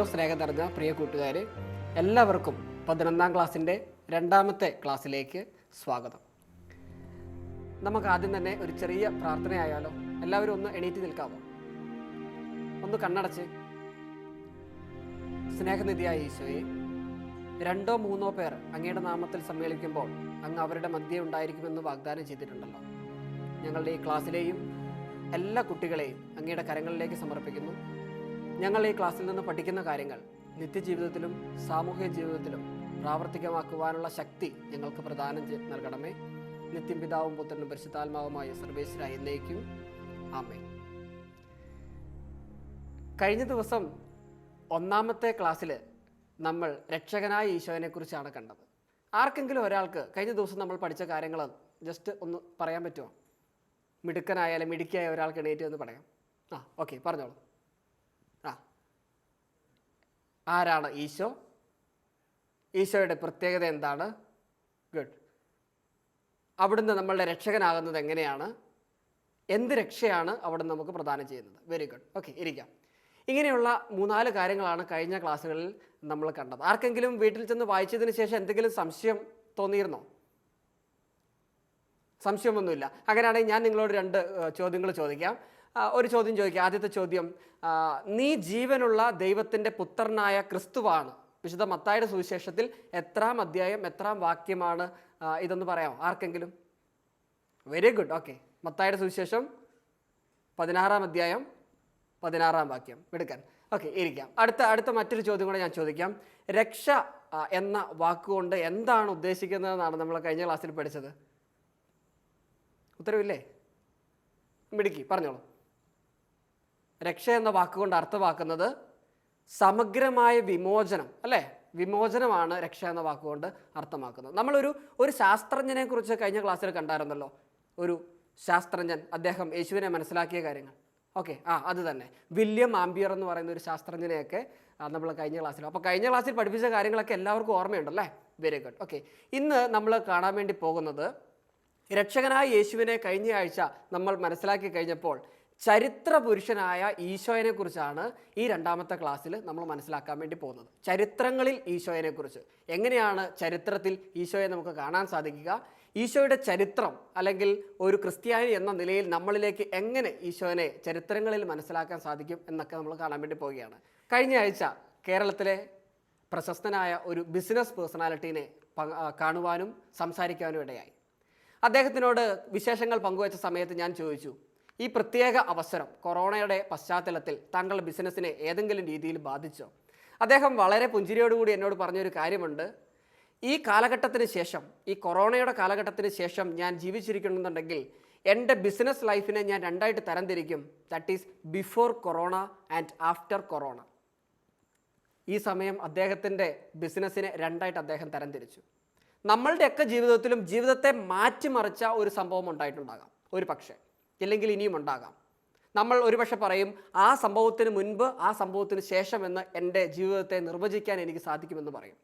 ഏറ്റവും സ്നേഹം നിറഞ്ഞ പ്രിയ കൂട്ടുകാർ എല്ലാവർക്കും പതിനൊന്നാം ക്ലാസ്സിന്റെ രണ്ടാമത്തെ ക്ലാസ്സിലേക്ക് സ്വാഗതം. നമുക്ക് ആദ്യം തന്നെ ഒരു ചെറിയ പ്രാർത്ഥനയായാലോ എല്ലാവരും ഒന്ന് എണീറ്റ് നിൽക്കാമോ ഒന്ന് കണ്ണടച്ച്. സ്നേഹനിധിയായ ഈശോയെ രണ്ടോ മൂന്നോ പേർ അങ്ങയുടെ നാമത്തിൽ സമ്മേളിക്കുമ്പോൾ അങ്ങ് അവരുടെ മധ്യേ ഉണ്ടായിരിക്കുമെന്ന് വാഗ്ദാനം ചെയ്തിട്ടുണ്ടല്ലോ. ഞങ്ങളുടെ ഈ ക്ലാസ്സിലെയും എല്ലാ കുട്ടികളെയും അങ്ങയുടെ കരങ്ങളിലേക്ക് സമർപ്പിക്കുന്നു. ഞങ്ങൾ ഈ ക്ലാസ്സിൽ നിന്ന് പഠിക്കുന്ന കാര്യങ്ങൾ നിത്യജീവിതത്തിലും സാമൂഹിക ജീവിതത്തിലും പ്രാവർത്തികമാക്കുവാനുള്ള ശക്തി ഞങ്ങൾക്ക് ചെയ്ത് നൽകണമേ. നിത്യം പിതാവും പുത്രനും പരിശുദ്ധാത്മാവുമായ സർവേശ്വര എന്നേക്കും. ആമേ കഴിഞ്ഞ ദിവസം ഒന്നാമത്തെ ക്ലാസ്സിൽ നമ്മൾ രക്ഷകനായ ഈശോനെ കുറിച്ചാണ് കണ്ടത്. ആർക്കെങ്കിലും ഒരാൾക്ക് കഴിഞ്ഞ ദിവസം നമ്മൾ പഠിച്ച കാര്യങ്ങൾ ജസ്റ്റ് ഒന്ന് പറയാൻ പറ്റുമോ? മിടുക്കനായാലും മിടുക്കിയായ ഒരാൾക്ക് എണീറ്റ് എന്ന് പറയാം. ആ ഓക്കെ പറഞ്ഞോളൂ ആ ആരാണ് ഈശോ? ഈശോയുടെ പ്രത്യേകത എന്താണ്? ഗുഡ്. അവിടുന്ന് നമ്മളുടെ രക്ഷകനാകുന്നത് എങ്ങനെയാണ്? എന്ത് രക്ഷയാണ് അവിടെ നമുക്ക് പ്രദാനം ചെയ്യുന്നത്? വെരി ഗുഡ് ഓക്കെ ഇരിക്കാം. ഇങ്ങനെയുള്ള മൂന്നാൽ കാര്യങ്ങളാണ് കഴിഞ്ഞ ക്ലാസ്സുകളിൽ നമ്മൾ കണ്ടത്. ആർക്കെങ്കിലും വീട്ടിൽ ചെന്ന് വായിച്ചതിന് ശേഷം എന്തെങ്കിലും സംശയം തോന്നിയിരുന്നോ? സംശയമൊന്നുമില്ല. അങ്ങനെയാണെങ്കിൽ ഞാൻ നിങ്ങളോട് രണ്ട് ചോദ്യങ്ങൾ ചോദിക്കാം. ഒരു ചോദ്യം ചോദിക്കുക ആദ്യത്തെ ചോദ്യം നീ ജീവനുള്ള ദൈവത്തിന്റെ പുത്രനായ ക്രിസ്തുവാണ്. വിശുദ്ധ മത്തായുടെ സുവിശേഷത്തിൽ എത്രാം അധ്യായം എത്രാം വാക്യമാണ് ഇതെന്ന് പറയാം പറയാമോ? ആർക്കെങ്കിലും? വെരി ഗുഡ് ഓക്കെ മത്തായുടെ സുവിശേഷം പതിനാറാം അധ്യായം പതിനാറാം വാക്യം. എടുക്കാൻ. ഓക്കെ ഇരിക്കാം. അടുത്ത അടുത്ത മറ്റൊരു ചോദ്യം കൂടെ ഞാൻ ചോദിക്കാം. രക്ഷ എന്ന വാക്കുകൊണ്ട് എന്താണ് ഉദ്ദേശിക്കുന്നതെന്നാണ് നമ്മൾ കഴിഞ്ഞ ക്ലാസ്സിൽ പഠിച്ചത്? ഉത്തരവില്ലേ? മിടുക്കി. പറഞ്ഞോളൂ. രക്ഷ എന്ന വാക്കുകൊണ്ട് അർത്ഥമാക്കുന്നത് സമഗ്രമായ വിമോചനം അല്ലേ? വിമോചനമാണ് രക്ഷ എന്ന വാക്കുകൊണ്ട് അർത്ഥമാക്കുന്നത്. നമ്മളൊരു ഒരു ശാസ്ത്രജ്ഞനെ കുറിച്ച് കഴിഞ്ഞ ക്ലാസ്സിൽ കണ്ടായിരുന്നല്ലോ. ഒരു ശാസ്ത്രജ്ഞൻ അദ്ദേഹം യേശുവിനെ മനസ്സിലാക്കിയ കാര്യങ്ങൾ. ഓക്കെ ആ അത് തന്നെ. വില്യം ആംബിയർ എന്ന് പറയുന്ന ഒരു ശാസ്ത്രജ്ഞനെയൊക്കെ നമ്മൾ കഴിഞ്ഞ ക്ലാസ്സിൽ അപ്പോൾ കഴിഞ്ഞ ക്ലാസ്സിൽ പഠിപ്പിച്ച കാര്യങ്ങളൊക്കെ എല്ലാവർക്കും ഓർമ്മയുണ്ടല്ലേ? വെരി ഗുഡ് ഓക്കെ ഇന്ന് നമ്മൾ കാണാൻ വേണ്ടി പോകുന്നത് രക്ഷകനായ യേശുവിനെ കഴിഞ്ഞ ആഴ്ച നമ്മൾ മനസ്സിലാക്കി കഴിഞ്ഞപ്പോൾ ചരിത്ര പുരുഷനായ ഈശോയെ കുറിച്ചാണ് ഈ രണ്ടാമത്തെ ക്ലാസ്സിൽ നമ്മൾ മനസ്സിലാക്കാൻ വേണ്ടി പോകുന്നത്. ചരിത്രങ്ങളിൽ ഈശോയെ കുറിച്ച് എങ്ങനെയാണ് ചരിത്രത്തിൽ ഈശോയെ നമുക്ക് കാണാൻ സാധിക്കുക? ഈശോയുടെ ചരിത്രം അല്ലെങ്കിൽ ഒരു ക്രിസ്ത്യാനി എന്ന നിലയിൽ നമ്മളിലേക്ക് എങ്ങനെ ഈശോനെ ചരിത്രങ്ങളിൽ മനസ്സിലാക്കാൻ സാധിക്കും എന്നൊക്കെ നമ്മൾ കാണാൻ വേണ്ടി പോവുകയാണ്. കഴിഞ്ഞ ആഴ്ച കേരളത്തിലെ പ്രശസ്തനായ ഒരു ബിസിനസ് പേഴ്സണാലിറ്റീനെ കാണുവാനും സംസാരിക്കാനും ഇടയായി. അദ്ദേഹത്തിനോട് വിശേഷങ്ങൾ പങ്കുവച്ച സമയത്ത് ഞാൻ ചോദിച്ചു ഈ പ്രത്യേക അവസരം കൊറോണയുടെ പശ്ചാത്തലത്തിൽ താങ്കളുടെ ബിസിനസ്സിനെ ഏതെങ്കിലും രീതിയിൽ ബാധിച്ചോ? അദ്ദേഹം വളരെ പുഞ്ചിരിയോടുകൂടി എന്നോട് പറഞ്ഞൊരു കാര്യമുണ്ട്. ഈ കാലഘട്ടത്തിന് ശേഷം ഈ കൊറോണയുടെ കാലഘട്ടത്തിന് ശേഷം ഞാൻ ജീവിച്ചിരിക്കണമെന്നുണ്ടെങ്കിൽ എന്റെ ബിസിനസ് ലൈഫിനെ ഞാൻ രണ്ടായിട്ട് തരംതിരിക്കും. That is before corona and after corona ഈ സമയം അദ്ദേഹത്തിന്റെ ബിസിനസ്സിനെ രണ്ടായിട്ട് അദ്ദേഹം തരംതിരിച്ചു. നമ്മളുടെയൊക്കെ ജീവിതത്തിലും ജീവിതത്തെ മാറ്റിമറിച്ച ഒരു സംഭവം ഉണ്ടായിട്ടുണ്ടാകാം. ഒരു പക്ഷേ ഇല്ലെങ്കിൽ ഇനിയും ഉണ്ടാകാം. നമ്മൾ ഒരുപക്ഷെ പറയും ആ സംഭവത്തിന് മുൻപ് ആ സംഭവത്തിന് ശേഷം എന്ന് എന്റെ ജീവിതത്തെ നിർവചിക്കാൻ എനിക്ക് സാധിക്കുമെന്ന് പറയും.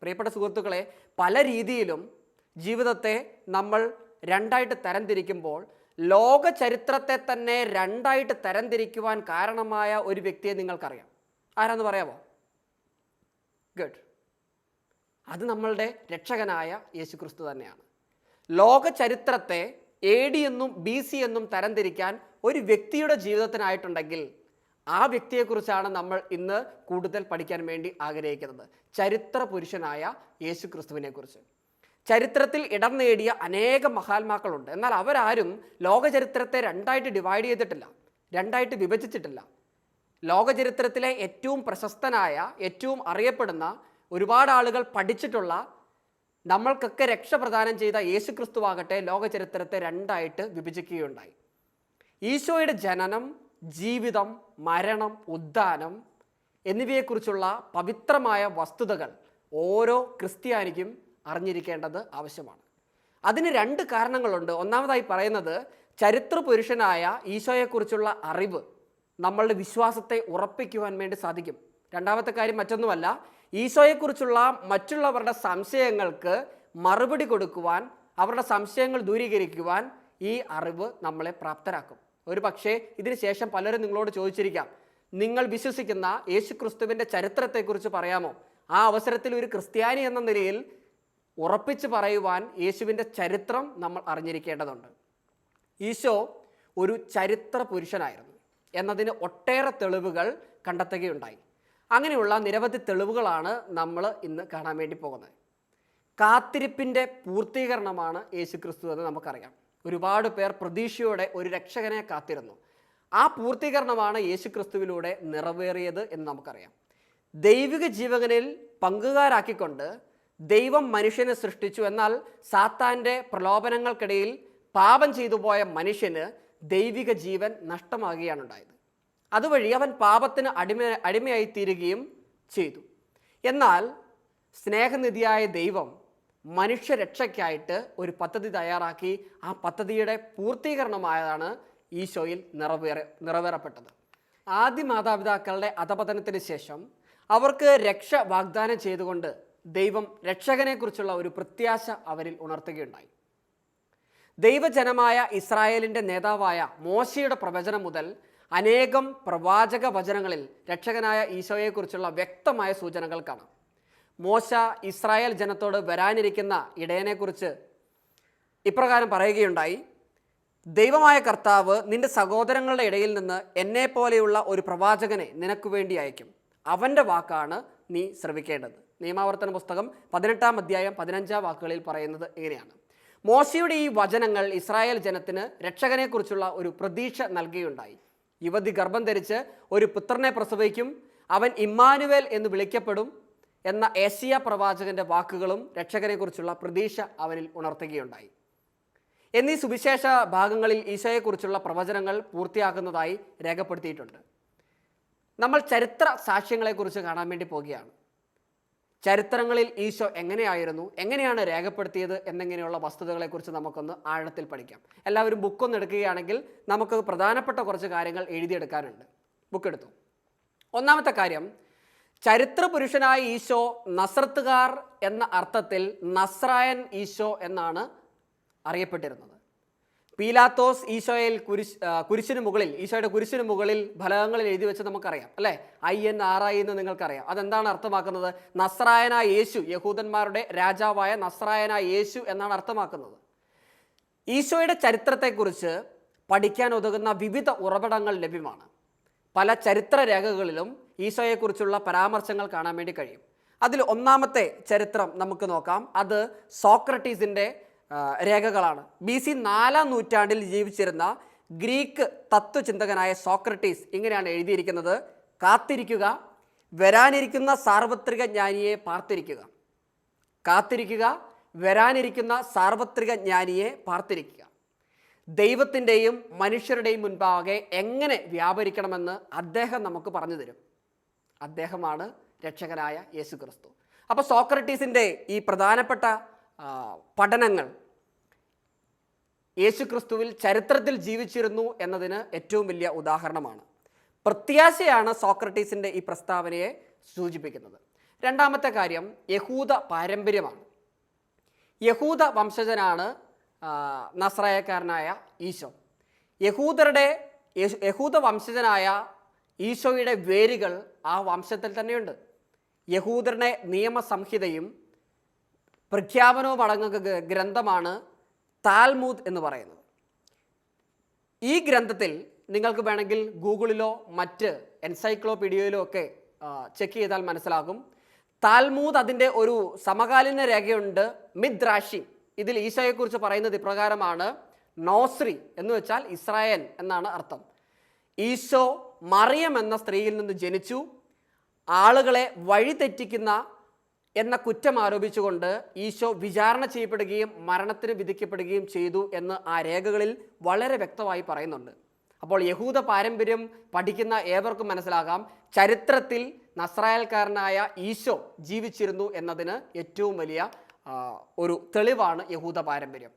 പ്രിയപ്പെട്ട സുഹൃത്തുക്കളെ പല രീതിയിലും ജീവിതത്തെ നമ്മൾ രണ്ടായിട്ട് തരംതിരിക്കുമ്പോൾ ലോക ചരിത്രത്തെ തന്നെ രണ്ടായിട്ട് തരംതിരിക്കുവാൻ കാരണമായ ഒരു വ്യക്തിയെ നിങ്ങൾക്കറിയാം. ആരാന്ന് പറയാമോ ഗുഡ്. അത് നമ്മളുടെ രക്ഷകനായ യേശുക്രിസ്തു തന്നെയാണ്. ലോക ചരിത്രത്തെ എ ഡി എന്നും ബി സി എന്നും തരംതിരിക്കാൻ ഒരു വ്യക്തിയുടെ ജീവിതത്തിനായിട്ടുണ്ടെങ്കിൽ ആ വ്യക്തിയെക്കുറിച്ചാണ് നമ്മൾ ഇന്ന് കൂടുതൽ പഠിക്കാൻ വേണ്ടി ആഗ്രഹിക്കുന്നത്. ചരിത്ര പുരുഷനായ യേശു ക്രിസ്തുവിനെ കുറിച്ച് ചരിത്രത്തിൽ ഇടം നേടിയ അനേകം മഹാത്മാക്കളുണ്ട്. എന്നാൽ അവരാരും ലോകചരിത്രത്തെ രണ്ടായിട്ട് ഡിവൈഡ് ചെയ്തിട്ടില്ല രണ്ടായിട്ട് വിഭജിച്ചിട്ടില്ല. ലോകചരിത്രത്തിലെ ഏറ്റവും പ്രശസ്തനായ ഏറ്റവും അറിയപ്പെടുന്ന ഒരുപാട് ആളുകൾ പഠിച്ചിട്ടുള്ള നമ്മൾക്കൊക്കെ രക്ഷ പ്രദാനം ചെയ്ത യേശു ക്രിസ്തുവാകട്ടെ ലോകചരിത്രത്തെ രണ്ടായിട്ട് വിഭജിക്കുകയുണ്ടായി. ഈശോയുടെ ജനനം ജീവിതം മരണം ഉദ്ധാനം എന്നിവയെക്കുറിച്ചുള്ള പവിത്രമായ വസ്തുതകൾ ഓരോ ക്രിസ്ത്യാനിക്കും അറിഞ്ഞിരിക്കേണ്ടത് ആവശ്യമാണ്. അതിന് രണ്ട് കാരണങ്ങളുണ്ട്. ഒന്നാമതായി പറയുന്നത് ചരിത്ര പുരുഷനായ ഈശോയെക്കുറിച്ചുള്ള അറിവ് നമ്മളുടെ വിശ്വാസത്തെ ഉറപ്പിക്കുവാൻ വേണ്ടി സാധിക്കും. രണ്ടാമത്തെ കാര്യം മറ്റൊന്നുമല്ല ഈശോയെക്കുറിച്ചുള്ള മറ്റുള്ളവരുടെ സംശയങ്ങൾക്ക് മറുപടി കൊടുക്കുവാൻ അവരുടെ സംശയങ്ങൾ ദൂരീകരിക്കുവാൻ ഈ അറിവ് നമ്മളെ പ്രാപ്തരാക്കും. ഒരു പക്ഷേ ഇതിന് ശേഷം പലരും നിങ്ങളോട് ചോദിച്ചിരിക്കാം നിങ്ങൾ വിശ്വസിക്കുന്ന യേശുക്രിസ്തുവിന്റെ ചരിത്രത്തെക്കുറിച്ച് പറയാമോ? ആ അവസരത്തിൽ ഒരു ക്രിസ്ത്യാനി എന്ന നിലയിൽ ഉറപ്പിച്ച് പറയുവാൻ യേശുവിന്റെ ചരിത്രം നമ്മൾ അറിഞ്ഞിരിക്കേണ്ടതുണ്ട്. ഈശോ ഒരു ചരിത്ര പുരുഷനായിരുന്നു. എന്നതിന് ഒട്ടേറെ തെളിവുകൾ കണ്ടെത്തുകയുണ്ടായി. അങ്ങനെയുള്ള നിരവധി തെളിവുകളാണ് നമ്മൾ ഇന്ന് കാണാൻ വേണ്ടി പോകുന്നത്. കാത്തിരിപ്പിന്റെ പൂർത്തീകരണമാണ് യേശു ക്രിസ്തു എന്ന് നമുക്കറിയാം. ഒരുപാട് പേർ പ്രതീക്ഷയോടെ ഒരു രക്ഷകനെ കാത്തിരുന്നു. ആ പൂർത്തീകരണമാണ് യേശു ക്രിസ്തുവിലൂടെ നിറവേറിയത് എന്ന് നമുക്കറിയാം. ദൈവിക ജീവകനിൽ പങ്കുകാരാക്കിക്കൊണ്ട് ദൈവം മനുഷ്യനെ സൃഷ്ടിച്ചു. എന്നാൽ സാത്താന്റെ പ്രലോഭനങ്ങൾക്കിടയിൽ പാപം ചെയ്തു പോയ മനുഷ്യന് ദൈവിക ജീവൻ നഷ്ടമാകുകയാണ് ഉണ്ടായത്. അതുവഴി അവൻ പാപത്തിന് അടിമ അടിമയായി തീരുകയും ചെയ്തു. എന്നാൽ സ്നേഹനിധിയായ ദൈവം മനുഷ്യരക്ഷയ്ക്കായിട്ട് ഒരു പദ്ധതി തയ്യാറാക്കി. ആ പദ്ധതിയുടെ പൂർത്തീകരണമായതാണ് ഈശോയിൽ നിറവേറ നിറവേറപ്പെട്ടത്. ആദ്യ മാതാപിതാക്കളുടെ അധപതനത്തിന് ശേഷം അവർക്ക് രക്ഷ വാഗ്ദാനം ചെയ്തുകൊണ്ട് ദൈവം രക്ഷകനെക്കുറിച്ചുള്ള ഒരു പ്രത്യാശ അവരിൽ ഉണർത്തുകയുണ്ടായി. ദൈവജനമായ ഇസ്രായേലിന്റെ നേതാവായ മോശയുടെ പ്രവചനം മുതൽ അനേകം പ്രവാചക വചനങ്ങളിൽ രക്ഷകനായ ഈശോയെക്കുറിച്ചുള്ള വ്യക്തമായ സൂചനകൾ കാണാം. മോശ ഇസ്രായേൽ ജനത്തോട് വരാനിരിക്കുന്ന ഇടയനെക്കുറിച്ച് ഇപ്രകാരം പറയുകയുണ്ടായി ദൈവമായ കർത്താവ് നിന്റെ സഹോദരങ്ങളുടെ ഇടയിൽ നിന്ന് എന്നെ പോലെയുള്ള ഒരു പ്രവാചകനെ നിനക്ക് വേണ്ടി അയക്കും. അവന്റെ വാക്കാണ് നീ ശ്രവിക്കേണ്ടത്. നിയമാവർത്തന പുസ്തകം പതിനെട്ടാം അധ്യായം പതിനഞ്ചാം വാക്കുകളിൽ പറയുന്നത് ഇങ്ങനെയാണ്. മോശയുടെ ഈ വചനങ്ങൾ ഇസ്രായേൽ ജനത്തിന് രക്ഷകനെക്കുറിച്ചുള്ള ഒരു പ്രതീക്ഷ നൽകുകയുണ്ടായി യുവതി ഗർഭം ധരിച്ച് ഒരു പുത്രനെ പ്രസവിക്കും. അവൻ ഇമ്മാനുവേൽ എന്ന് വിളിക്കപ്പെടും എന്ന ഏഷ്യ പ്രവാചകന്റെ വാക്കുകളും രക്ഷകനെക്കുറിച്ചുള്ള പ്രതീക്ഷ അവനിൽ ഉണർത്തുകയുണ്ടായി. എന്നീ സുവിശേഷ ഭാഗങ്ങളിൽ ഈശോയെക്കുറിച്ചുള്ള പ്രവചനങ്ങൾ പൂർത്തിയാക്കുന്നതായി രേഖപ്പെടുത്തിയിട്ടുണ്ട്. നമ്മൾ ചരിത്ര സാക്ഷ്യങ്ങളെക്കുറിച്ച് കാണാൻ വേണ്ടി പോവുകയാണ്. ചരിത്രങ്ങളിൽ ഈശോ എങ്ങനെയായിരുന്നു? എങ്ങനെയാണ് രേഖപ്പെടുത്തിയത്? എന്നിങ്ങനെയുള്ള വസ്തുതകളെക്കുറിച്ച് നമുക്കൊന്ന് ആഴത്തിൽ പഠിക്കാം. എല്ലാവരും ബുക്കൊന്ന് എടുക്കുകയാണെങ്കിൽ നമുക്ക് പ്രധാനപ്പെട്ട കുറച്ച് കാര്യങ്ങൾ എഴുതിയെടുക്കാനുണ്ട്. ബുക്ക് എടുത്തു. ഒന്നാമത്തെ കാര്യം ചരിത്ര പുരുഷനായ ഈശോ നസ്രത്തുകാർ എന്ന അർത്ഥത്തിൽ നസ്രായൻ ഈശോ എന്നാണ് അറിയപ്പെട്ടിരുന്നത്. പീലാത്തോസ് ഈശോയിൽ കുരിശ് കുരിശിന് മുകളിൽ ഈശോയുടെ കുരിശിന് മുകളിൽ ഫലകങ്ങളിൽ എഴുതി വെച്ച് നമുക്കറിയാം അല്ലേ? ഐ എൻ ആർ ഐ എന്ന് നിങ്ങൾക്കറിയാം. അതെന്താണ് അർത്ഥമാക്കുന്നത്? നസ്രായനായ യേശു യഹൂദന്മാരുടെ രാജാവായ നസ്രായനായ യേശു എന്നാണ് അർത്ഥമാക്കുന്നത്. ഈശോയുടെ ചരിത്രത്തെക്കുറിച്ച് പഠിക്കാൻ ഉതകുന്ന വിവിധ ഉറവിടങ്ങൾ ലഭ്യമാണ്. പല ചരിത്ര രേഖകളിലും ഈശോയെക്കുറിച്ചുള്ള പരാമർശങ്ങൾ കാണാൻ വേണ്ടി കഴിയും. അതിൽ ഒന്നാമത്തെ ചരിത്രം നമുക്ക് നോക്കാം. അത് സോക്രട്ടീസിന്റെ രേഖകളാണ്. ബി സി നാലാം നൂറ്റാണ്ടിൽ ജീവിച്ചിരുന്ന ഗ്രീക്ക് തത്വചിന്തകനായ സോക്രട്ടീസ് ഇങ്ങനെയാണ് എഴുതിയിരിക്കുന്നത്. കാത്തിരിക്കുക വരാനിരിക്കുന്ന സാർവത്രിക ജ്ഞാനിയെ പാർത്തിരിക്കുക. കാത്തിരിക്കുക വരാനിരിക്കുന്ന സാർവത്രിക ജ്ഞാനിയെ പാർത്തിരിക്കുക. ദൈവത്തിന്റെയും മനുഷ്യരുടെയും മുൻപാകെ എങ്ങനെ വ്യാപരിക്കണമെന്ന് അദ്ദേഹം നമുക്ക് പറഞ്ഞു തരും. അദ്ദേഹമാണ് രക്ഷകനായ യേശു ക്രിസ്തു അപ്പോൾ സോക്രട്ടീസിന്റെ ഈ പ്രധാനപ്പെട്ട പഠനങ്ങൾ. യേശുക്രിസ്തുവിൽ ചരിത്രത്തിൽ ജീവിച്ചിരുന്നു എന്നതിന് ഏറ്റവും വലിയ ഉദാഹരണമാണ്. പ്രത്യാശയാണ് സോക്രട്ടീസിന്റെ ഈ പ്രസ്താവനയെ സൂചിപ്പിക്കുന്നത്. രണ്ടാമത്തെ കാര്യം യഹൂദ പാരമ്പര്യമാണ്. യഹൂദ വംശജനാണ് നസ്രായക്കാരനായ ഈശോ. യഹൂദരുടെ യഹൂദ വംശജനായ ഈശോയുടെ വേരുകൾ ആ വംശത്തിൽ തന്നെയുണ്ട്. യഹൂദരുടെ നിയമസംഹിതയും പ്രഖ്യാപനവും അടങ്ങുന്ന ഗ്രന്ഥമാണ് താൽമൂദ് എന്ന് പറയുന്നത്. ഈ ഗ്രന്ഥത്തിൽ നിങ്ങൾക്ക് വേണമെങ്കിൽ ഗൂഗിളിലോ മറ്റ് എൻസൈക്ലോപീഡിയയിലോ ഒക്കെ ചെക്ക് ചെയ്താൽ മനസ്സിലാകും. താൽമൂദ് അതിന്റെ ഒരു സമകാലീന രേഖയുണ്ട്. മിദ്രാഷി ഇതിൽ ഈശോയെക്കുറിച്ച് പറയുന്നത് ഇപ്രകാരമാണ്. നോസ്രി എന്ന് വെച്ചാൽ ഇസ്രായേൽ എന്നാണ് അർത്ഥം. ഈശോ മറിയം എന്ന സ്ത്രീയിൽ നിന്ന് ജനിച്ചു. ആളുകളെ വഴിതെറ്റിക്കുന്ന എന്ന കുറ്റം ആരോപിച്ചുകൊണ്ട് ഈശോ വിചാരണ ചെയ്യപ്പെടുകയും മരണത്തിന് വിധിക്കപ്പെടുകയും ചെയ്തു എന്ന് ആ രേഖകളിൽ വളരെ വ്യക്തമായി പറയുന്നുണ്ട്. അപ്പോൾ യഹൂദ പാരമ്പര്യം പഠിക്കുന്ന ഏവർക്കും മനസ്സിലാകാം. ചരിത്രത്തിൽ നസ്രായൽക്കാരനായ ഈശോ ജീവിച്ചിരുന്നു എന്നതിന് ഏറ്റവും വലിയ ഒരു തെളിവാണ് യഹൂദ പാരമ്പര്യം.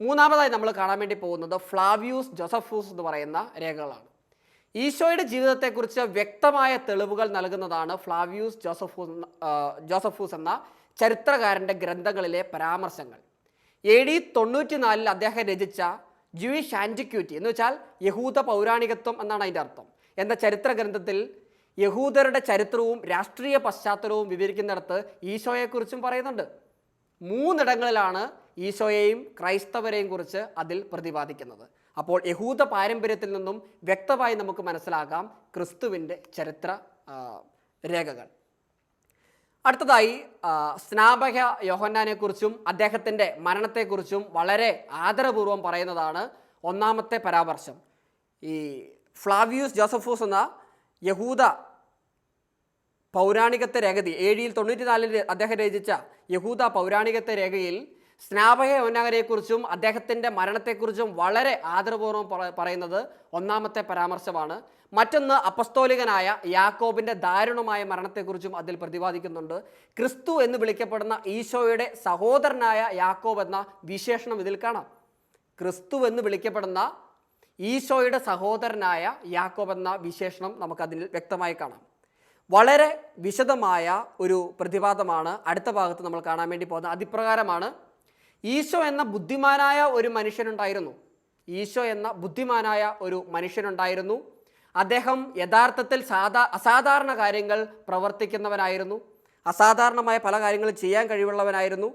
മൂന്നാമതായി നമ്മൾ കാണാൻ വേണ്ടി പോകുന്നത് ഫ്ലാവിയൂസ് ജോസഫൂസ് എന്ന് പറയുന്ന രേഖകളാണ്. ഈശോയുടെ ജീവിതത്തെക്കുറിച്ച് വ്യക്തമായ തെളിവുകൾ നൽകുന്നതാണ് ഫ്ലാവ്യൂസ് ജോസഫൂസ് ജോസഫൂസ് എന്ന ചരിത്രകാരന്റെ ഗ്രന്ഥങ്ങളിലെ പരാമർശങ്ങൾ. എ ഡി തൊണ്ണൂറ്റിനാലിൽ അദ്ദേഹം രചിച്ച ജൂയിഷ് ആന്റിക്യൂറ്റി എന്ന് വെച്ചാൽ യഹൂദ പൗരാണികത്വം എന്നാണ് അതിന്റെ അർത്ഥം. എന്ന ചരിത്ര ഗ്രന്ഥത്തിൽ യഹൂദരുടെ ചരിത്രവും രാഷ്ട്രീയ പശ്ചാത്തലവും വിവരിക്കുന്നിടത്ത് ഈശോയെക്കുറിച്ചും പറയുന്നുണ്ട്. മൂന്നിടങ്ങളിലാണ് ഈശോയെയും ക്രൈസ്തവരെയും കുറിച്ച് അതിൽ പ്രതിപാദിക്കുന്നത്. അപ്പോൾ യഹൂദ പാരമ്പര്യത്തിൽ നിന്നും വ്യക്തമായി നമുക്ക് മനസ്സിലാക്കാം ക്രിസ്തുവിന്റെ ചരിത്ര രേഖകൾ. അടുത്തതായി സ്നാപക യോഹന്നാനെക്കുറിച്ചും അദ്ദേഹത്തിന്റെ മരണത്തെക്കുറിച്ചും വളരെ ആദരപൂർവം പറയുന്നതാണ് ഒന്നാമത്തെ പരാമർശം. ഈ ഫ്ലാവിയൂസ് ജോസഫൂസ് എന്ന യഹൂദ പൗരാണികത്തെ രേഖതി ഏഴിയിൽ തൊണ്ണൂറ്റിനാലിൽ അദ്ദേഹം രചിച്ച യഹൂദ പൗരാണികത്തെ രേഖയിൽ സ്നാപക യോനാകരെക്കുറിച്ചും അദ്ദേഹത്തിന്റെ മരണത്തെക്കുറിച്ചും വളരെ ആദരപൂർവം പറ- പറയുന്നത് ഒന്നാമത്തെ പരാമർശമാണ്. മറ്റൊന്ന് അപസ്തോലികനായ യാക്കോബിന്റെ ദാരുണമായ മരണത്തെക്കുറിച്ചും അതിൽ പ്രതിപാദിക്കുന്നുണ്ട്. ക്രിസ്തു എന്ന് വിളിക്കപ്പെടുന്ന ഈശോയുടെ സഹോദരനായ യാക്കോബ് എന്ന വിശേഷണം ഇതിൽ കാണാം. ക്രിസ്തു എന്ന് വിളിക്കപ്പെടുന്ന ഈശോയുടെ സഹോദരനായ യാക്കോബ് എന്ന വിശേഷണം നമുക്കതിൽ വ്യക്തമായി കാണാം. വളരെ വിശദമായ ഒരു പ്രതിപാദമാണ് അടുത്ത ഭാഗത്ത് നമ്മൾ കാണാൻ വേണ്ടി പോകുന്നത്. അതിപ്രകാരമാണ് ഈശോ എന്ന ബുദ്ധിമാനായ ഒരു മനുഷ്യനുണ്ടായിരുന്നു. ഈശോ എന്ന ബുദ്ധിമാനായ ഒരു മനുഷ്യനുണ്ടായിരുന്നു. അദ്ദേഹം യഥാർത്ഥത്തിൽ സാധാ അസാധാരണ കാര്യങ്ങൾ പ്രവർത്തിക്കുന്നവനായിരുന്നു. അസാധാരണമായ പല കാര്യങ്ങളും ചെയ്യാൻ കഴിവുള്ളവനായിരുന്നു.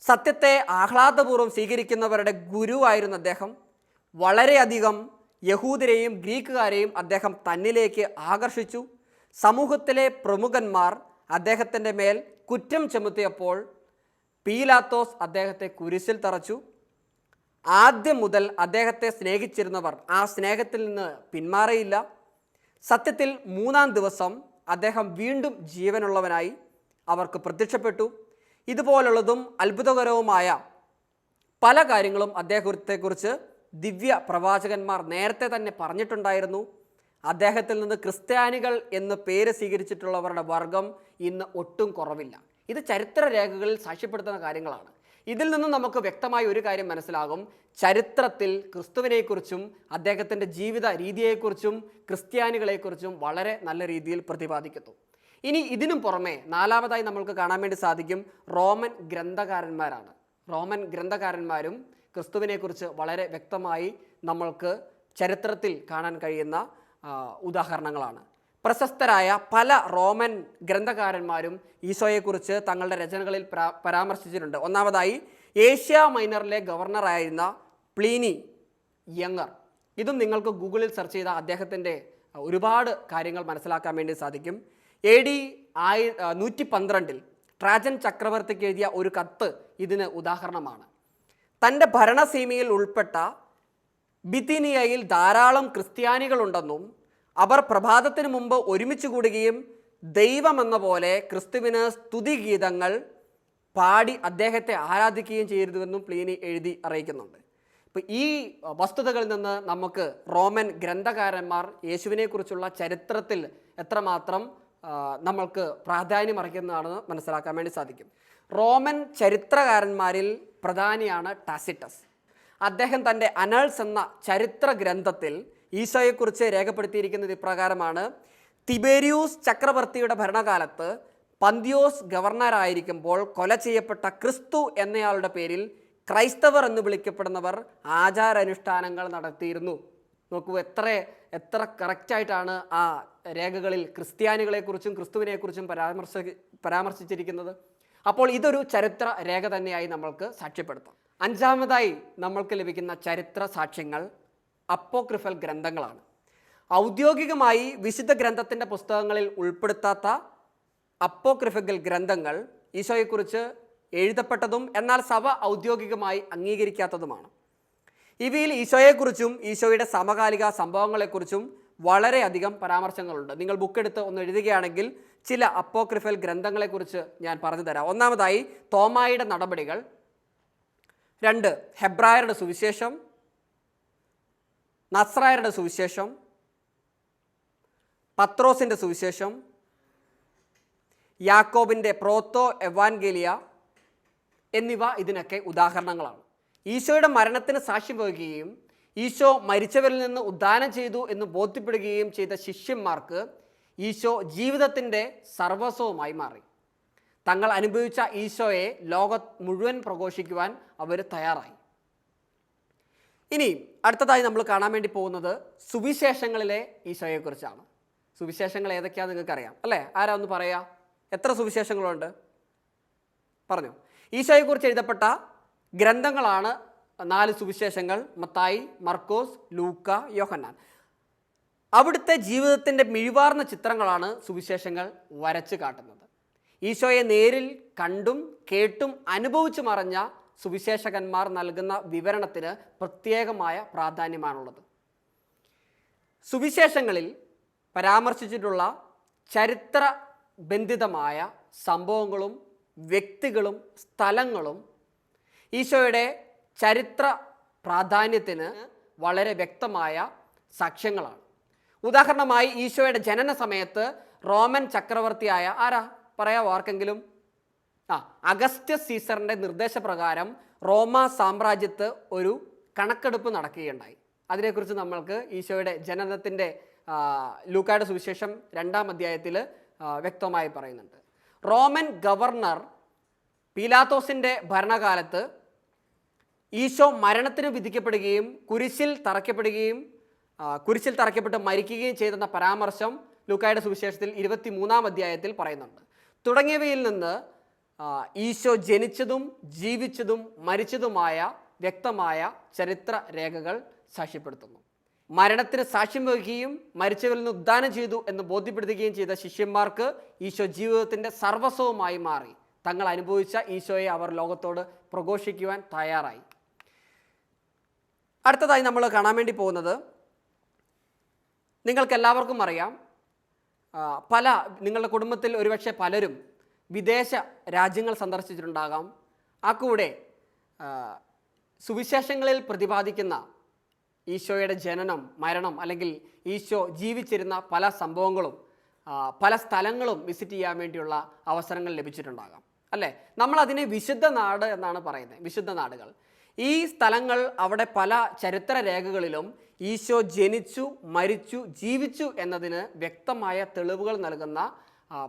സത്യത്തെ ആഹ്ലാദപൂർവം സ്വീകരിക്കുന്നവരുടെ ഗുരുവായിരുന്നു അദ്ദേഹം. വളരെയധികം യഹൂദരെയും ഗ്രീക്കുകാരെയും അദ്ദേഹം തന്നിലേക്ക് ആകർഷിച്ചു. സമൂഹത്തിലെ പ്രമുഖന്മാർ അദ്ദേഹത്തിന്റെ മേൽ കുറ്റം ചുമത്തിയപ്പോൾ പീലാത്തോസ് അദ്ദേഹത്തെ കുരിശിൽ തറച്ചു. ആദ്യം മുതൽ അദ്ദേഹത്തെ സ്നേഹിച്ചിരുന്നവർ ആ സ്നേഹത്തിൽ നിന്ന് പിന്മാറിയില്ല. സത്യത്തിൽ മൂന്നാം ദിവസം അദ്ദേഹം വീണ്ടും ജീവനുള്ളവനായി അവർക്ക് പ്രത്യക്ഷപ്പെട്ടു. ഇതുപോലുള്ളതും അത്ഭുതകരവുമായ പല കാര്യങ്ങളും അദ്ദേഹത്തെക്കുറിച്ച് ദിവ്യ പ്രവാചകന്മാർ നേരത്തെ തന്നെ പറഞ്ഞിട്ടുണ്ടായിരുന്നു. അദ്ദേഹത്തിൽ നിന്ന് ക്രിസ്ത്യാനികൾ എന്ന് പേര് സ്വീകരിച്ചിട്ടുള്ളവരുടെ വർഗം ഇന്ന് ഒട്ടും കുറവില്ല. ഇത് ചരിത്ര രേഖകളിൽ സാക്ഷ്യപ്പെടുത്തുന്ന കാര്യങ്ങളാണ്. ഇതിൽ നിന്നും നമുക്ക് വ്യക്തമായ ഒരു കാര്യം മനസ്സിലാകും. ചരിത്രത്തിൽ ക്രിസ്തുവിനെക്കുറിച്ചും അദ്ദേഹത്തിന്റെ ജീവിത രീതിയെക്കുറിച്ചും ക്രിസ്ത്യാനികളെക്കുറിച്ചും വളരെ നല്ല രീതിയിൽ പ്രതിപാദിക്കുന്നു. ഇനി ഇതിനും പുറമെ നാലാമതായി നമ്മൾക്ക് കാണാൻ വേണ്ടി സാധിക്കും റോമൻ ഗ്രന്ഥകാരന്മാരാണ്. റോമൻ ഗ്രന്ഥകാരന്മാരും ക്രിസ്തുവിനെക്കുറിച്ച് വളരെ വ്യക്തമായി നമ്മൾക്ക് ചരിത്രത്തിൽ കാണാൻ കഴിയുന്ന ഉദാഹരണങ്ങളാണ്. പ്രശസ്തരായ പല റോമൻ ഗ്രന്ഥകാരന്മാരും ഈശോയെക്കുറിച്ച് തങ്ങളുടെ രചനകളിൽ പരാമർശിച്ചിട്ടുണ്ട്. ഒന്നാമതായി ഏഷ്യ മൈനറിലെ ഗവർണറായിരുന്ന പ്ലീനി യങ്ങർ. ഇതും നിങ്ങൾക്ക് ഗൂഗിളിൽ സെർച്ച് ചെയ്ത അദ്ദേഹത്തിന്റെ ഒരുപാട് കാര്യങ്ങൾ മനസ്സിലാക്കാൻ വേണ്ടി സാധിക്കും. എ ഡി ആയി നൂറ്റി പന്ത്രണ്ടിൽ ട്രാജൻ ചക്രവർത്തിക്ക് എഴുതിയ ഒരു കത്ത് ഇതിന് ഉദാഹരണമാണ്. തന്റെ ഭരണസീമയിൽ ഉൾപ്പെട്ട ബിത്തിനിയയിൽ ധാരാളം ക്രിസ്ത്യാനികളുണ്ടെന്നും അവർ പ്രഭാതത്തിന് മുമ്പ് ഒരുമിച്ച് കൂടുകയും ദൈവമെന്ന പോലെ ക്രിസ്തുവിന് സ്തുതിഗീതങ്ങൾ പാടി അദ്ദേഹത്തെ ആരാധിക്കുകയും ചെയ്തിരുന്നുവെന്നും പ്ലീനി എഴുതി അറിയിക്കുന്നുണ്ട്. ഇപ്പം ഈ വസ്തുതകളിൽ നിന്ന് നമുക്ക് റോമൻ ഗ്രന്ഥകാരന്മാർ യേശുവിനെക്കുറിച്ചുള്ള ചരിത്രത്തിൽ എത്രമാത്രം നമ്മൾക്ക് പ്രാധാന്യം അർഹിക്കുന്നതാണെന്ന് മനസ്സിലാക്കാൻ വേണ്ടി സാധിക്കും. റോമൻ ചരിത്രകാരന്മാരിൽ പ്രധാനിയാണ് ടാസിറ്റസ്. അദ്ദേഹം തന്റെ അനൾസ് എന്ന ചരിത്ര ഗ്രന്ഥത്തിൽ ഈശോയെക്കുറിച്ച് രേഖപ്പെടുത്തിയിരിക്കുന്നത് ഇപ്രകാരമാണ്. തിബേരിയൂസ് ചക്രവർത്തിയുടെ ഭരണകാലത്ത് പന്തിയോസ് ഗവർണറായിരിക്കുമ്പോൾ കൊല ചെയ്യപ്പെട്ട ക്രിസ്തു എന്നയാളുടെ പേരിൽ ക്രൈസ്തവർ എന്ന് വിളിക്കപ്പെടുന്നവർ ആചാരാനുഷ്ഠാനങ്ങൾ നടത്തിയിരുന്നു. നോക്കൂ എത്ര എത്ര കറക്റ്റായിട്ടാണ് ആ രേഖകളിൽ ക്രിസ്ത്യാനികളെക്കുറിച്ചും ക്രിസ്തുവിനെക്കുറിച്ചും പരാമർശ പരാമർശിച്ചിരിക്കുന്നത്. അപ്പോൾ ഇതൊരു ചരിത്ര രേഖ തന്നെയായി നമ്മൾക്ക് സാക്ഷ്യപ്പെടുത്താം. അഞ്ചാമതായി നമ്മൾക്ക് ലഭിക്കുന്ന ചരിത്ര സാക്ഷ്യങ്ങൾ അപ്പോക്രിഫൽ ഗ്രന്ഥങ്ങളാണ്. ഔദ്യോഗികമായി വിശുദ്ധ ഗ്രന്ഥത്തിന്റെ പുസ്തകങ്ങളിൽ ഉൾപ്പെടുത്താത്ത അപ്പോക്രിഫിക്കൽ ഗ്രന്ഥങ്ങൾ ഈശോയെക്കുറിച്ച് എഴുതപ്പെട്ടതും എന്നാൽ സഭ ഔദ്യോഗികമായി അംഗീകരിക്കാത്തതുമാണ്. ഇവയിൽ ഈശോയെക്കുറിച്ചും ഈശോയുടെ സമകാലിക സംഭവങ്ങളെക്കുറിച്ചും വളരെയധികം പരാമർശങ്ങളുണ്ട്. നിങ്ങൾ ബുക്ക് എടുത്ത് ഒന്ന് എഴുതുകയാണെങ്കിൽ ചില അപ്പോക്രിഫൽ ഗ്രന്ഥങ്ങളെക്കുറിച്ച് ഞാൻ പറഞ്ഞു തരാം. ഒന്നാമതായി തോമായുടെ നടപടികൾ. രണ്ട് ഹെബ്രായരുടെ സുവിശേഷം. നസ്രായരുടെ സുവിശേഷം പത്രോസിന്റെ സുവിശേഷം യാക്കോബിന്റെ പ്രോത്തോ എവാൻഗേലിയ എന്നിവ ഇതിനൊക്കെ ഉദാഹരണങ്ങളാണ്. ഈശോയുടെ മരണത്തിന് സാക്ഷ്യം വഹിക്കുകയും ഈശോ മരിച്ചവരിൽ നിന്ന് ഉദ്ധാനം ചെയ്തു എന്ന് ബോധ്യപ്പെടുകയും ചെയ്ത ശിഷ്യന്മാർക്ക് ഈശോ ജീവിതത്തിന്റെ സർവസ്വവുമായി മാറി. തങ്ങൾ അനുഭവിച്ച ഈശോയെ ലോകം മുഴുവൻ പ്രഘോഷിക്കുവാൻ അവർ തയ്യാറായി. ഇനി അടുത്തതായി നമ്മൾ കാണാൻ വേണ്ടി പോകുന്നത് സുവിശേഷങ്ങളിലെ ഈശോയെക്കുറിച്ചാണ്. സുവിശേഷങ്ങൾ ഏതൊക്കെയാണെന്ന് നിങ്ങൾക്കറിയാം അല്ലേ? ആരാ ഒന്ന് പറയാ? എത്ര സുവിശേഷങ്ങളുണ്ട്? പറഞ്ഞു. ഈശോയെക്കുറിച്ച് എഴുതപ്പെട്ട ഗ്രന്ഥങ്ങളാണ് നാല് സുവിശേഷങ്ങൾ മത്തായി മർക്കോസ് ലൂക്ക യോഹന്നാൻ. അവിടുത്തെ ജീവിതത്തിന്റെ മിഴിവാർന്ന ചിത്രങ്ങളാണ് സുവിശേഷങ്ങൾ വരച്ച് കാട്ടുന്നത്. ഈശോയെ നേരിൽ കണ്ടും കേട്ടും അനുഭവിച്ചു മറഞ്ഞ സുവിശേഷകന്മാർ നൽകുന്ന വിവരണത്തിന് പ്രത്യേകമായ പ്രാധാന്യമാണുള്ളത്. സുവിശേഷങ്ങളിൽ പരാമർശിച്ചിട്ടുള്ള ചരിത്ര ബന്ധിതമായ സംഭവങ്ങളും വ്യക്തികളും സ്ഥലങ്ങളും ഈശോയുടെ ചരിത്ര പ്രാധാന്യത്തിന് വളരെ വ്യക്തമായ സാക്ഷ്യങ്ങളാണ്. ഉദാഹരണമായി ഈശോയുടെ ജനന സമയത്ത് റോമൻ ചക്രവർത്തിയായ ആരാ? പറയാവോ ആർക്കെങ്കിലും? ആ അഗസ്റ്റ്യ സീസറിന്റെ നിർദ്ദേശപ്രകാരം റോമ സാമ്രാജ്യത്ത് ഒരു കണക്കെടുപ്പ് നടക്കുകയുണ്ടായി. അതിനെക്കുറിച്ച് നമ്മൾക്ക് ഈശോയുടെ ജനനത്തിന്റെ ലൂക്കായുടെ സുവിശേഷം രണ്ടാം അധ്യായത്തിൽ വ്യക്തമായി പറയുന്നുണ്ട്. റോമൻ ഗവർണർ പീലാത്തോസിന്റെ ഭരണകാലത്ത് ഈശോ മരണത്തിന് വിധിക്കപ്പെടുകയും കുരിശിൽ തറയ്ക്കപ്പെടുകയും കുരിശിൽ തറയ്ക്കപ്പെട്ട് മരിക്കുകയും ചെയ്തെന്ന പരാമർശം ലൂക്കായുടെ സുവിശേഷത്തിൽ ഇരുപത്തി മൂന്നാം അധ്യായത്തിൽ പറയുന്നുണ്ട്. തുടങ്ങിയവയിൽ നിന്ന് ഈശോ ജനിച്ചതും ജീവിച്ചതും മരിച്ചതുമായ വ്യക്തമായ ചരിത്ര രേഖകൾ സാക്ഷ്യപ്പെടുത്തുന്നു. മരണത്തിന് സാക്ഷ്യം വഹിക്കുകയും മരിച്ചവരിൽ നിന്ന് ഉദ്ദാനം ചെയ്തു എന്ന് ബോധ്യപ്പെടുത്തുകയും ചെയ്ത ശിഷ്യന്മാർക്ക് ഈശോ ജീവിതത്തിന്റെ സർവസ്വവുമായി മാറി. തങ്ങൾ അനുഭവിച്ച ഈശോയെ അവർ ലോകത്തോട് പ്രഘോഷിക്കുവാൻ തയ്യാറായി. അടുത്തതായി നമ്മൾ കാണാൻ വേണ്ടി പോകുന്നത് നിങ്ങൾക്കെല്ലാവർക്കും അറിയാം പല നിങ്ങളുടെ കുടുംബത്തിൽ ഒരുപക്ഷെ പലരും വിദേശ രാജ്യങ്ങൾ സന്ദർശിച്ചിട്ടുണ്ടാകാം. ആ കൂടെ സുവിശേഷങ്ങളിൽ പ്രതിപാദിക്കുന്ന ഈശോയുടെ ജനനം മരണം അല്ലെങ്കിൽ ഈശോ ജീവിച്ചിരുന്ന പല സംഭവങ്ങളും പല സ്ഥലങ്ങളും വിസിറ്റ് ചെയ്യാൻ വേണ്ടിയുള്ള അവസരങ്ങൾ ലഭിച്ചിട്ടുണ്ടാകാം. അല്ലേ? നമ്മൾ അതിനെ വിശുദ്ധ നാട് എന്നാണ് പറയുന്നത് വിശുദ്ധ നാടുകൾ. ഈ സ്ഥലങ്ങൾ അവിടെ പല ചരിത്ര രേഖകളിലും ഈശോ ജനിച്ചു മരിച്ചു ജീവിച്ചു എന്നതിന് വ്യക്തമായ തെളിവുകൾ നൽകുന്ന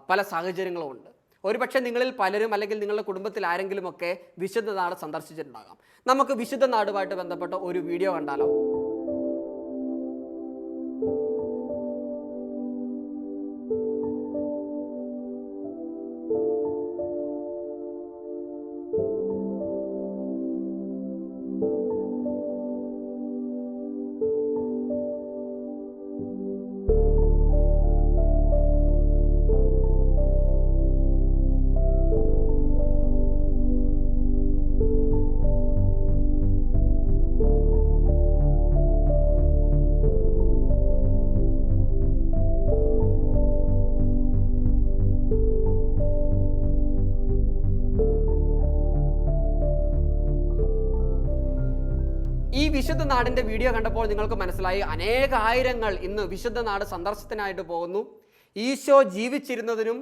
പല സാഹചര്യങ്ങളും ഉണ്ട് ഒരുപക്ഷെ നിങ്ങളിൽ പലരും അല്ലെങ്കിൽ നിങ്ങളുടെ കുടുംബത്തിൽ ആരെങ്കിലുമൊക്കെ വിശുദ്ധ നാട് സന്ദർശിച്ചിട്ടുണ്ടാകാം. നമുക്ക് വിശുദ്ധ നാടുമായിട്ട് ബന്ധപ്പെട്ട ഒരു വീഡിയോ കണ്ടാലോ? വിശുദ്ധ നാടിന്റെ വീഡിയോ കണ്ടപ്പോൾ നിങ്ങൾക്ക് മനസ്സിലായി. അനേകായിരങ്ങൾ ഇന്ന് വിശുദ്ധ നാട് സന്ദർശനത്തിനായിട്ട് പോകുന്നു. ഈശോ ജീവിച്ചിരുന്നതിനും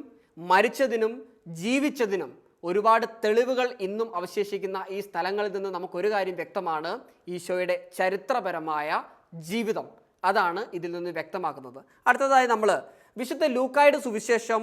മരിച്ചതിനും ജീവിച്ചതിനും ഒരുപാട് തെളിവുകൾ ഇന്നും അവശേഷിക്കുന്ന ഈ സ്ഥലങ്ങളിൽ നിന്ന് നമുക്കൊരു കാര്യം വ്യക്തമാണ്. ഈശോയുടെ ചരിത്രപരമായ ജീവിതം. അതാണ് ഇതിൽ നിന്ന് വ്യക്തമാക്കുന്നത്. അടുത്തതായി നമ്മൾ വിശുദ്ധ ലൂക്കായുടെ സുവിശേഷം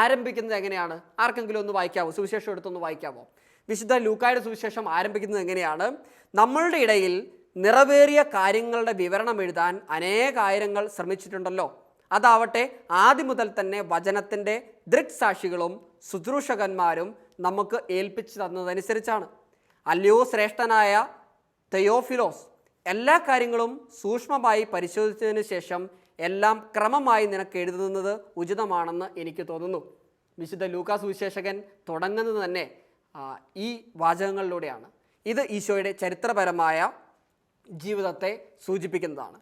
ആരംഭിക്കുന്നത് എങ്ങനെയാണ്? ആർക്കെങ്കിലും ഒന്ന് വായിക്കാവോ? സുവിശേഷം എടുത്തൊന്ന് വായിക്കാവോ? വിശുദ്ധ ലൂക്കായുടെ സുവിശേഷം ആരംഭിക്കുന്നത് എങ്ങനെയാണ്? നമ്മളുടെ ഇടയിൽ നിറവേറിയ കാര്യങ്ങളുടെ വിവരണം എഴുതാൻ അനേകായിരങ്ങൾ ശ്രമിച്ചിട്ടുണ്ടല്ലോ. അതാവട്ടെ ആദ്യം മുതൽ തന്നെ വചനത്തിന്റെ ദൃക്സാക്ഷികളും ശുശ്രൂഷകന്മാരും നമുക്ക് ഏൽപ്പിച്ചു തന്നതനുസരിച്ചാണ്. അല്ലയോ ശ്രേഷ്ഠനായ തെയോഫിലോസ് എല്ലാ കാര്യങ്ങളും സൂക്ഷ്മമായി പരിശോധിച്ചതിന് ശേഷം എല്ലാം ക്രമമായി നിനക്ക് എഴുതുന്നത് ഉചിതമാണെന്ന് എനിക്ക് തോന്നുന്നു. വിശുദ്ധ ലൂക്കാസ് സുവിശേഷകൻ തുടങ്ങുന്നത് തന്നെ ഈ വാചകങ്ങളിലൂടെയാണ്. ഇത് ഈശോയുടെ ചരിത്രപരമായ ജീവിതത്തെ സൂചിപ്പിക്കുന്നതാണ്.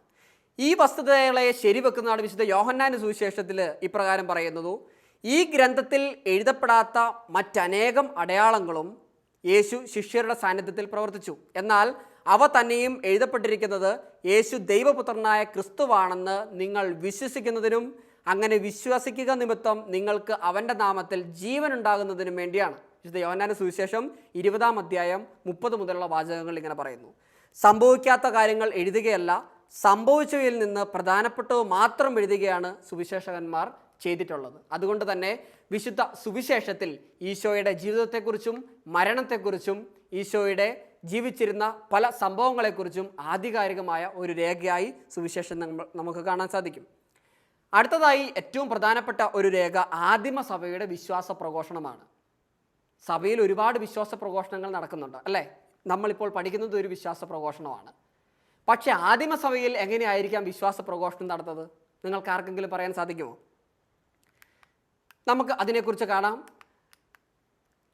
ഈ വസ്തുതകളെ ശരിവെക്കുന്നതാണ് വിശുദ്ധ യോഹന്നാന്റെ സുവിശേഷത്തിൽ ഇപ്രകാരം പറയുന്നതു. ഈ ഗ്രന്ഥത്തിൽ എഴുതപ്പെടാത്ത മറ്റനേകം അടയാളങ്ങളും യേശു ശിഷ്യരുടെ സാന്നിധ്യത്തിൽ പ്രവർത്തിച്ചു. എന്നാൽ അവ തന്നെയും എഴുതപ്പെട്ടിരിക്കുന്നത് യേശു ദൈവപുത്രനായ ക്രിസ്തുവാണെന്ന് നിങ്ങൾ വിശ്വസിക്കുന്നതിനും അങ്ങനെ വിശ്വസിക്കുക നിമിത്തം നിങ്ങൾക്ക് അവന്റെ നാമത്തിൽ ജീവൻ ഉണ്ടാകുന്നതിനും വേണ്ടിയാണ്. വിശുദ്ധ യോഹന്നാന്റെ സുവിശേഷം ഇരുപതാം അധ്യായം മുപ്പത് മുതലുള്ള വാചകങ്ങൾ ഇങ്ങനെ പറയുന്നു. സംഭവിക്കാത്ത കാര്യങ്ങൾ എഴുതുകയല്ല സംഭവിച്ചവയിൽ നിന്ന് പ്രധാനപ്പെട്ടവ മാത്രം എഴുതുകയാണ് സുവിശേഷകന്മാർ ചെയ്തിട്ടുള്ളത്. അതുകൊണ്ട് തന്നെ വിശുദ്ധ സുവിശേഷത്തിൽ ഈശോയുടെ ജീവിതത്തെക്കുറിച്ചും മരണത്തെക്കുറിച്ചും ഈശോയുടെ ജീവിച്ചിരുന്ന പല സംഭവങ്ങളെക്കുറിച്ചും ആധികാരികമായ ഒരു രേഖയായി സുവിശേഷം നമുക്ക് കാണാൻ സാധിക്കും. അടുത്തതായി ഏറ്റവും പ്രധാനപ്പെട്ട ഒരു രേഖ ആദിമ സഭയുടെ വിശ്വാസ പ്രഘോഷണമാണ്. സഭയിൽ ഒരുപാട് വിശ്വാസ പ്രഘോഷണങ്ങൾ നടക്കുന്നുണ്ട് അല്ലേ? നമ്മളിപ്പോൾ പഠിക്കുന്നത് ഒരു വിശ്വാസ പ്രഘോഷണമാണ് പക്ഷേ ആദിമസഭയിൽ എങ്ങനെയായിരിക്കാം വിശ്വാസ പ്രഘോഷണം നടത്തത്? നിങ്ങൾക്ക് ആർക്കെങ്കിലും പറയാൻ സാധിക്കുമോ? നമുക്ക് അതിനെക്കുറിച്ച് കാണാം.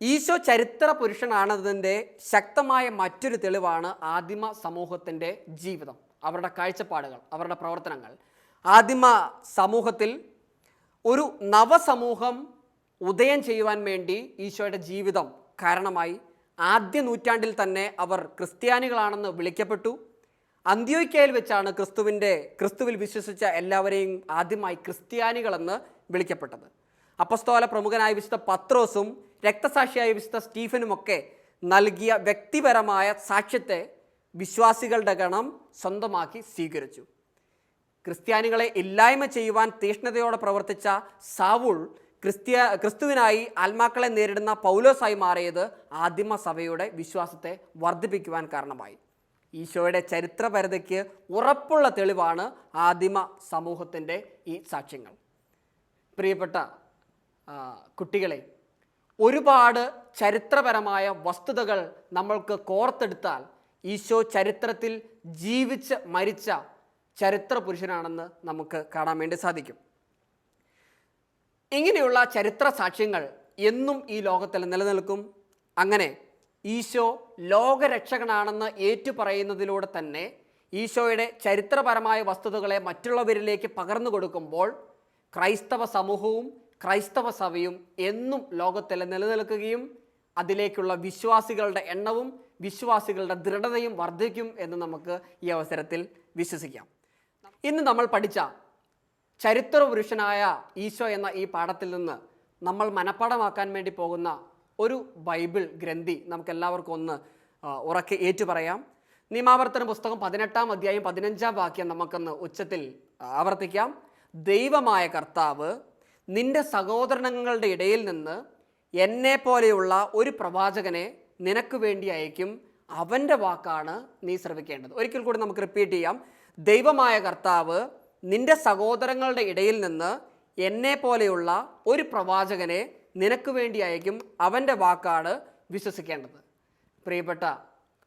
ഈശോ ചരിത്ര പുരുഷനാണതിന്റെ ശക്തമായ മറ്റൊരു തെളിവാണ് ആദിമ സമൂഹത്തിന്റെ ജീവിതം അവരുടെ കാഴ്ചപ്പാടുകൾ അവരുടെ പ്രവർത്തനങ്ങൾ. ആദിമ സമൂഹത്തിൽ ഒരു നവസമൂഹം ഉദയം ചെയ്യുവാൻ വേണ്ടി ഈശോയുടെ ജീവിതം കാരണമായി ആദ്യ നൂറ്റാണ്ടിൽ തന്നെ അവർ ക്രിസ്ത്യാനികളാണെന്ന് വിളിക്കപ്പെട്ടു. അന്ത്യോയ്ക്കയിൽ വെച്ചാണ് ക്രിസ്തുവിന്റെ ക്രിസ്തുവിൽ വിശ്വസിച്ച എല്ലാവരെയും ആദ്യമായി ക്രിസ്ത്യാനികളെന്ന് വിളിക്കപ്പെട്ടത്. അപ്പസ്തോല പ്രമുഖനായ വിശുദ്ധ പത്രോസും രക്തസാക്ഷിയായ വിശുദ്ധ സ്റ്റീഫനുമൊക്കെ നൽകിയ വ്യക്തിപരമായ സാക്ഷ്യത്തെ വിശ്വാസികളുടെ ഗണം സ്വന്തമാക്കി സ്വീകരിച്ചു. ക്രിസ്ത്യാനികളെ ഇല്ലായ്മ ചെയ്യുവാൻ തീഷ്ണതയോടെ പ്രവർത്തിച്ച സാവുൾ ക്രിസ്ത്യ ക്രിസ്തുവിനായി ആത്മാക്കളെ നേരിടുന്ന പൗലോസായി മാറിയത് ആദിമ സഭയുടെ വിശ്വാസത്തെ വർദ്ധിപ്പിക്കുവാൻ കാരണമായി. ഈശോയുടെ ചരിത്രപരതയ്ക്ക് ഉറപ്പുള്ള തെളിവാണ് ആദിമ സമൂഹത്തിന്റെ ഈ സാക്ഷ്യങ്ങൾ. പ്രിയപ്പെട്ട കുട്ടികളെ ഒരുപാട് ചരിത്രപരമായ വസ്തുതകൾ നമ്മൾക്ക് കോർത്തെടുത്താൽ ഈശോ ചരിത്രത്തിൽ ജീവിച്ച് മരിച്ച ചരിത്ര പുരുഷനാണെന്ന് നമുക്ക് കാണാൻ വേണ്ടി സാധിക്കും. ഇങ്ങനെയുള്ള ചരിത്ര സാക്ഷ്യങ്ങൾ എന്നും ഈ ലോകത്തിൽ നിലനിൽക്കും. അങ്ങനെ ഈശോ ലോകരക്ഷകനാണെന്ന് ഏറ്റുപറയുന്നതിലൂടെ തന്നെ ഈശോയുടെ ചരിത്രപരമായ വസ്തുതകളെ മറ്റുള്ളവരിലേക്ക് പകർന്നു കൊടുക്കുമ്പോൾ ക്രൈസ്തവ സമൂഹവും ക്രൈസ്തവ സഭയും എന്നും ലോകത്തിൽ നിലനിൽക്കുകയും അതിലേക്കുള്ള വിശ്വാസികളുടെ എണ്ണവും വിശ്വാസികളുടെ ദൃഢതയും വർദ്ധിക്കും എന്ന് നമുക്ക് ഈ അവസരത്തിൽ വിശ്വസിക്കാം. ഇന്ന് നമ്മൾ പഠിച്ച ചരിത്ര പുരുഷനായ ഈശോ എന്ന ഈ പാഠത്തിൽ നിന്ന് നമ്മൾ മനഃപ്പാടമാക്കാൻ വേണ്ടി പോകുന്ന ഒരു ബൈബിൾ ഗ്രന്ഥി നമുക്ക് എല്ലാവർക്കും ഒന്ന് ഉറക്കെ ഏറ്റു പറയാം നിയമാവർത്തന പുസ്തകം പതിനെട്ടാം അധ്യായം പതിനഞ്ചാം വാക്യം നമുക്കൊന്ന് ഉച്ചത്തിൽ ആവർത്തിക്കാം. ദൈവമായ കർത്താവ് നിന്റെ സഹോദരങ്ങളുടെ ഇടയിൽ നിന്ന് എന്നെ പോലെയുള്ള ഒരു പ്രവാചകനെ നിനക്ക് വേണ്ടി അയക്കും. അവന്റെ വാക്കാണ് നീ ശ്രവിക്കേണ്ടത്. ഒരിക്കൽ കൂടി നമുക്ക് റിപ്പീറ്റ് ചെയ്യാം. ദൈവമായ കർത്താവ് നിന്റെ സഹോദരങ്ങളുടെ ഇടയിൽ നിന്ന് എന്നെ പോലെയുള്ള ഒരു പ്രവാചകനെ നിനക്ക് വേണ്ടി അയക്കും അവന്റെ വാക്കാണ് വിശ്വസിക്കേണ്ടത്. പ്രിയപ്പെട്ട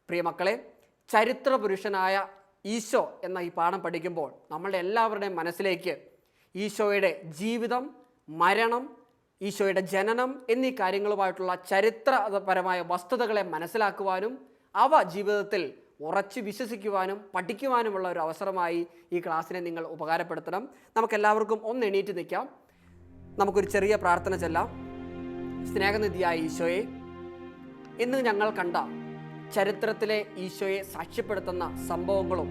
പ്രിയമക്കളെ ചരിത്ര പുരുഷനായ ഈശോ എന്ന ഈ പാഠം പഠിക്കുമ്പോൾ നമ്മളുടെ എല്ലാവരുടെയും മനസ്സിലേക്ക് ഈശോയുടെ ജീവിതം മരണം ഈശോയുടെ ജനനം എന്നീ കാര്യങ്ങളുമായിട്ടുള്ള ചരിത്രപരമായ വസ്തുതകളെ മനസ്സിലാക്കുവാനും അവ ജീവിതത്തിൽ ഉറച്ചു വിശ്വസിക്കുവാനും പഠിക്കുവാനുമുള്ള ഒരു അവസരമായി ഈ ക്ലാസ്സിനെ നിങ്ങൾ ഉപകാരപ്പെടുത്തണം. നമുക്കെല്ലാവർക്കും ഒന്ന് എണീറ്റ് നിൽക്കാം. നമുക്കൊരു ചെറിയ പ്രാർത്ഥന ചെല്ലാം. സ്നേഹനിധിയായ ഈശോയെ ഇന്ന് ഞങ്ങൾ കണ്ട ചരിത്രത്തിലെ ഈശോയെ സാക്ഷ്യപ്പെടുത്തുന്ന സംഭവങ്ങളും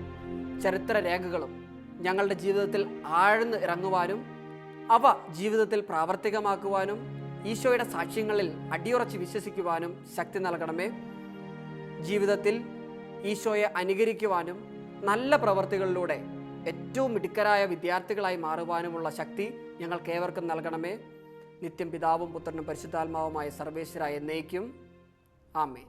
ചരിത്ര രേഖകളും ഞങ്ങളുടെ ജീവിതത്തിൽ ആഴ്ന്ന് ഇറങ്ങുവാനും അവ ജീവിതത്തിൽ പ്രാവർത്തികമാക്കുവാനും ഈശോയുടെ സാക്ഷ്യങ്ങളിൽ അടിയുറച്ച് വിശ്വസിക്കുവാനും ശക്തി നൽകണമേ. ജീവിതത്തിൽ ഈശോയെ അനുകരിക്കുവാനും നല്ല പ്രവർത്തികളിലൂടെ ഏറ്റവും മിടുക്കരായ വിദ്യാർത്ഥികളായി മാറുവാനുമുള്ള ശക്തി ഞങ്ങൾക്ക് ഏവർക്കും നൽകണമേ. നിത്യം പിതാവും പുത്രനും പരിശുദ്ധാത്മാവുമായ സർവേശ്വര എന്നേക്കും. ആമേൻ.